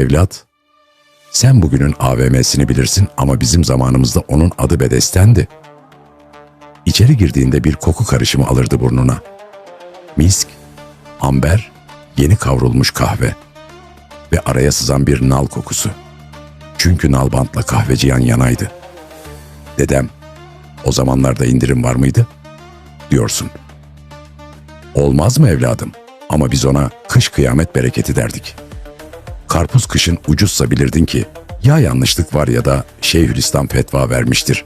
Evlat, sen bugünün AVM'sini bilirsin ama bizim zamanımızda onun adı Bedesten'di. İçeri girdiğinde bir koku karışımı alırdı burnuna. Misk, amber, yeni kavrulmuş kahve ve araya sızan bir nal kokusu. Çünkü nalbantla kahveci yan yanaydı. Dedem, o zamanlarda indirim var mıydı? Diyorsun. Olmaz mı evladım? Ama biz ona kış kıyamet bereketi derdik. Karpuz kışın ucuzsa bilirdin ki ya yanlışlık var ya da Şeyhülislam fetva vermiştir.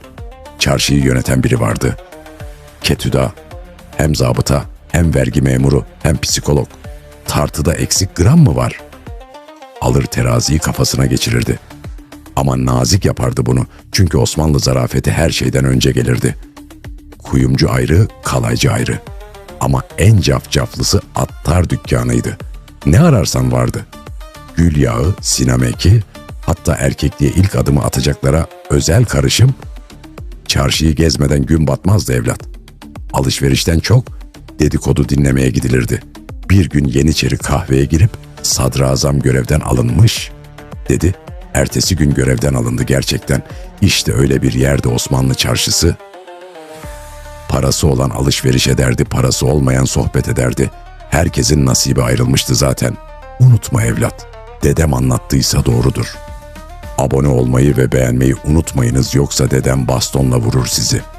Çarşıyı yöneten biri vardı. Ketüda, hem zabıta, hem vergi memuru, hem psikolog. Tartıda eksik gram mı var? Alır teraziyi kafasına geçirirdi. Ama nazik yapardı bunu çünkü Osmanlı zarafeti her şeyden önce gelirdi. Kuyumcu ayrı, kalaycı ayrı. Ama en cafcaflısı attar dükkanıydı. Ne ararsan vardı. Gül yağı, sinameki, hatta erkekliğe ilk adımı atacaklara özel karışım. Çarşıyı gezmeden gün batmazdı evlat. Alışverişten çok dedikodu dinlemeye gidilirdi. Bir gün Yeniçeri kahveye girip sadrazam görevden alınmış dedi. Ertesi gün görevden alındı gerçekten. İşte öyle bir yerde Osmanlı çarşısı. Parası olan alışveriş ederdi, parası olmayan sohbet ederdi. Herkesin nasibi ayrılmıştı zaten. Unutma evlat, dedem anlattıysa doğrudur. Abone olmayı ve beğenmeyi unutmayınız yoksa dedem bastonla vurur sizi.''